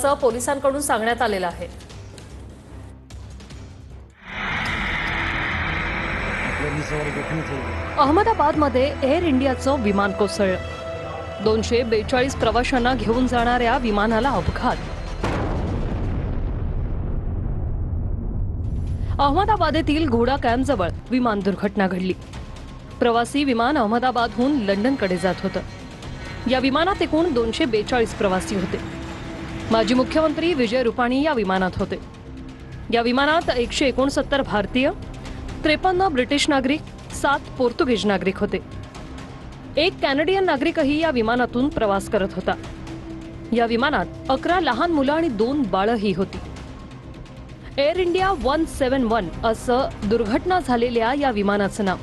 असं पोलिसांकडून सांगण्यात आलेलं आहे. अहमदाबादमध्ये एअर इंडियाचं विमान कोसळलं. दोनशे बेचाळीस प्रवाशांना घेऊन जाणाऱ्या विमानाला अपघात. अहमदाबाद येथील घोडा कॅम्पजवळ विमान दुर्घटना घडली. प्रवासी विमान अहमदाबादहून लंडनकडे जात होतं. या विमानात एकूण दोनशे बेचाळीस प्रवासी होते. माजी मुख्यमंत्री विजय रुपाणी या विमानात होते. या विमानात एकशे एकोणसत्तर भारतीय त्रेपन्न ब्रिटिश नागरिक सात पोर्तुगीज नागरिक होते. एक कॅनडियन नागरिकही या विमानातून प्रवास करत होता. या विमानात अकरा लहान मुलं आणि दोन बाळंही होती. Air India one seven one असं दुर्घटना झालेल्या या विमानाचं नाव.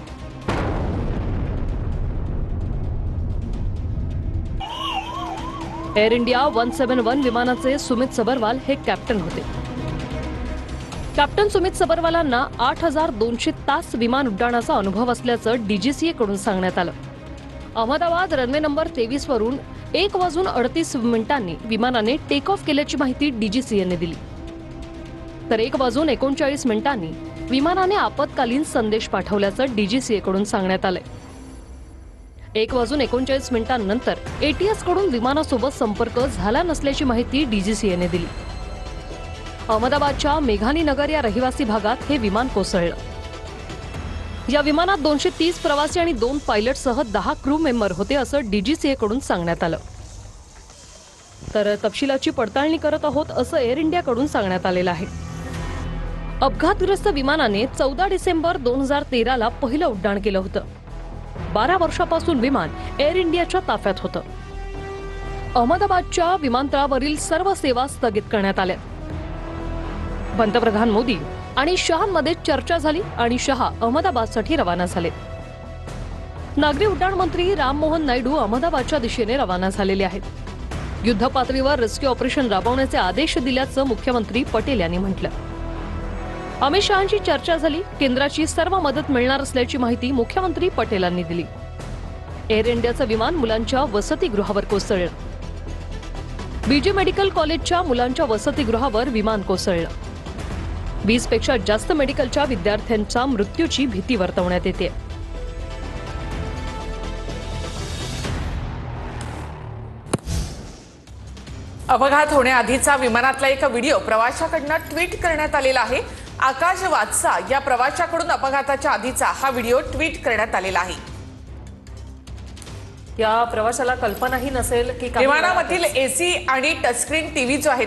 Air India one seven one विमानाचे सुमित सबरवाल हे कॅप्टन होते. कॅप्टन सुमित सबरवालांना आठ हजार दोनशे तास विमान उड्डाणाचा अनुभव असल्याचं डीजीसीए कडून सांगण्यात आलं. अहमदाबाद रनवे नंबर तेवीस वरून एक वाजून अडतीस मिनिटांनी विमानाने टेक ऑफ केल्याची माहिती डीजीसीएने दिली. तर एक वाजून एकोणचाळीस मिनिटांनी विमानाने आपत्कालीन संदेश पाठवल्याचं डीजीसीए कडून सांगण्यात आलंय. एक वाजून एकोणचाळीस मिनिटांनंतर एटीएसकडून विमानासोबत संपर्क झाला नसल्याची माहिती डीजीसीएने दिली. अहमदाबादच्या मेघानी नगर या रहिवासी भागात हे विमान कोसळलं. या विमानात दोनशे तीस प्रवासी आणि दोन पायलटसह दहा क्रू मेंबर होते असं डीजीसीए कडून सांगण्यात आलं. तर तपशिलाची पडताळणी करत आहोत असं एअर इंडियाकडून सांगण्यात आलेलं आहे. अपघातग्रस्त विमानाने चौदा डिसेंबर दोन हजार तेराला पहिलं उड्डाण केलं होतं. बारा वर्षापासून विमान एअर इंडियाच्या ताफ्यात होतं. अहमदाबादच्या विमानतळावरील सर्व सेवा स्थगित करण्यात आल्या. पंतप्रधान मोदी आणि शहांमध्ये चर्चा झाली आणि शहा अहमदाबादसाठी रवाना झाले. नागरी उड्डाण मंत्री राममोहन नायडू अहमदाबादच्या दिशेने रवाना झालेले आहेत. युद्धपातळीवर रेस्क्यू ऑपरेशन राबवण्याचे आदेश दिल्याचं मुख्यमंत्री पटेल यांनी म्हटलं. अमित शहांची चर्चा झाली. केंद्राची सर्व मदत मिळणार असल्याची माहिती मुख्यमंत्री पटेलांनी दिली. एअर इंडियाचं विमान मुलांच्या वसतिगृहावर कोसळलं. बीजे मेडिकल कॉलेजच्या मुलांच्या वसतिगृहावर विमान कोसळलं. वीसपेक्षा जास्त मेडिकलच्या विद्यार्थ्यांच्या मृत्यूची भीती वर्तवण्यात येते. अपघात होण्याआधीचा विमानातला एक व्हिडिओ प्रवाशाकडनं ट्विट करण्यात आलेला आहे. आकाश वात्सा या प्रवाशाकडून अपघाताच्या आधीचा हा व्हिडिओ ट्विट करण्यात आलेला आहे. या प्रवाशाला कल्पनाही नसेल की विमानामधील एसी आणि टचस्क्रीन टीव्ही जो आहे